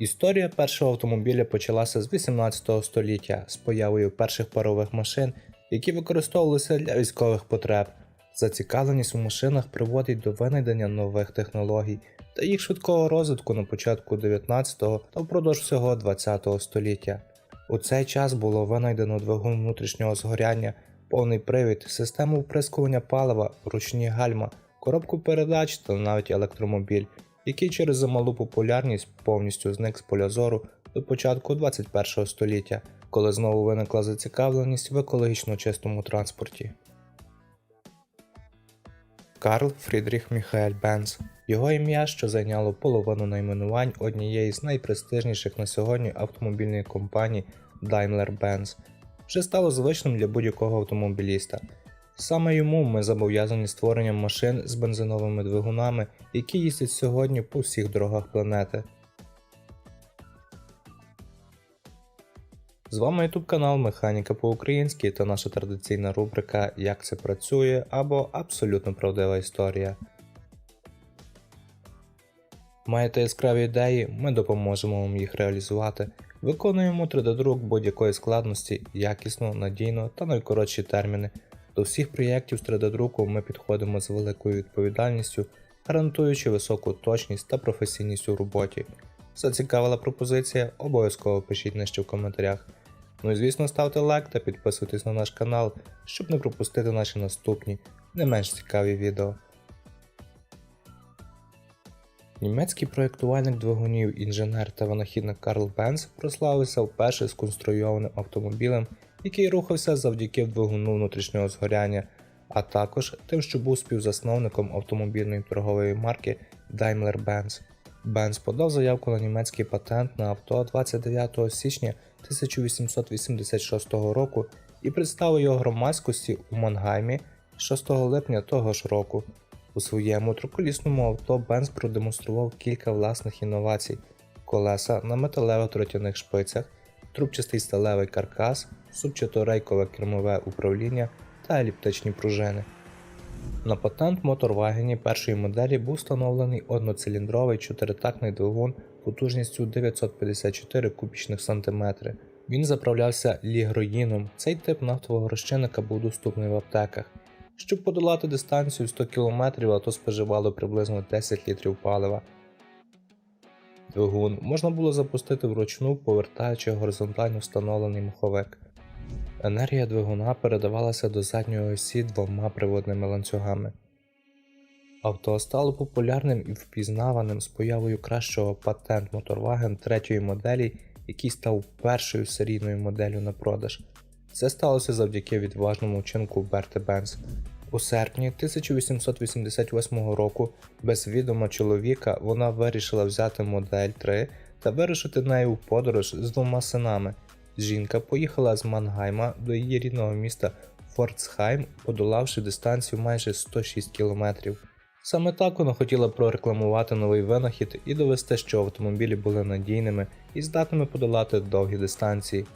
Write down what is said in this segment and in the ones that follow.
Історія першого автомобіля почалася з 18 століття з появою перших парових машин, які використовувалися для військових потреб. Зацікавленість у машинах приводить до винайдення нових технологій та їх швидкого розвитку на початку 19-го та впродовж всього 20-го століття. У цей час було винайдено двигун внутрішнього згоряння, повний привід, систему вприскування палива, ручні гальма, коробку передач та навіть електромобіль, який через замалу популярність повністю зник з поля зору до початку 21 століття, коли знову виникла зацікавленість в екологічно чистому транспорті. Карл Фрідріх Міхаель Бенц. Його ім'я, що зайняло половину найменувань однієї з найпрестижніших на сьогодні автомобільної компаній Daimler-Benz, вже стало звичним для будь-якого автомобіліста. Саме йому ми зобов'язані створенням машин з бензиновими двигунами, які їздять сьогодні по всіх дорогах планети. З вами YouTube канал Механіка по-українськи та наша традиційна рубрика Як це працює або Абсолютно правдива історія. Маєте яскраві ідеї, ми допоможемо вам їх реалізувати. Виконуємо 3D-друк будь-якої складності, якісно, надійно та найкоротші терміни. До всіх проєктів з 3D-друку ми підходимо з великою відповідальністю, гарантуючи високу точність та професійність у роботі. Зацікавила пропозиція? Обов'язково пишіть нижче в коментарях. Ну і звісно ставте лайк та підписуйтесь на наш канал, щоб не пропустити наші наступні, не менш цікаві відео. Німецький проєктувальник двигунів, інженер та винахідник Карл Бенц прославився вперше сконструйованим автомобілем, який рухався завдяки двигуну внутрішнього згоряння, а також тим, що був співзасновником автомобільної торгової марки Daimler-Benz. Бенц подав заявку на німецький патент на авто 29 січня 1886 року і представив його громадськості у Мангаймі 6 липня того ж року. У своєму триколісному авто Бенц продемонстрував кілька власних інновацій: колеса на металевих тротяних шпицях, трубчастий сталевий каркас, субчаторейкове кермове управління та еліптичні пружини. На патент моторвагені першої моделі був встановлений одноциліндровий чотиритактний двигун потужністю 954 кубічних сантиметри. Він заправлявся лігроїном. Цей тип нафтового розчинника був доступний в аптеках. Щоб подолати дистанцію 100 км, авто споживало приблизно 10 літрів палива. Двигун можна було запустити вручну, повертаючи горизонтально встановлений маховик. Енергія двигуна передавалася до задньої осі двома приводними ланцюгами. Авто стало популярним і впізнаваним з появою кращого патент Motorwagen третьої моделі, який став першою серійною моделлю на продаж. Це сталося завдяки відважному вчинку Берти Бенц. У серпні 1888 року, без відома чоловіка, вона вирішила взяти модель 3 та вирушити нею в подорож з двома синами. Жінка поїхала з Мангайма до її рідного міста Форцхайм, подолавши дистанцію майже 106 кілометрів. Саме так вона хотіла прорекламувати новий винахід і довести, що автомобілі були надійними і здатними подолати довгі дистанції.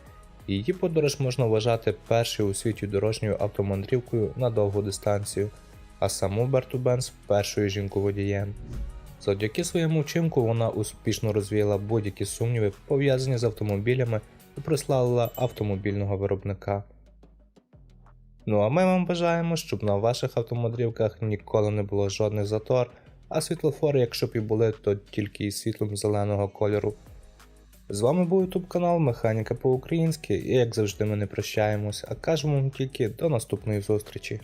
Її подорож можна вважати першою у світі дорожньою автомандрівкою на довгу дистанцію, а саму Берту Бенц першою жінку-водієм. Завдяки своєму вчинку вона успішно розвіяла будь-які сумніви, пов'язані з автомобілями і прославила автомобільного виробника. Ну а ми вам бажаємо, щоб на ваших автомандрівках ніколи не було жодних затор, а світлофори, якщо б і були, то тільки із світлом зеленого кольору. З вами був YouTube канал Механіка по-українськи, і як завжди ми не прощаємось, а кажемо вам тільки до наступної зустрічі.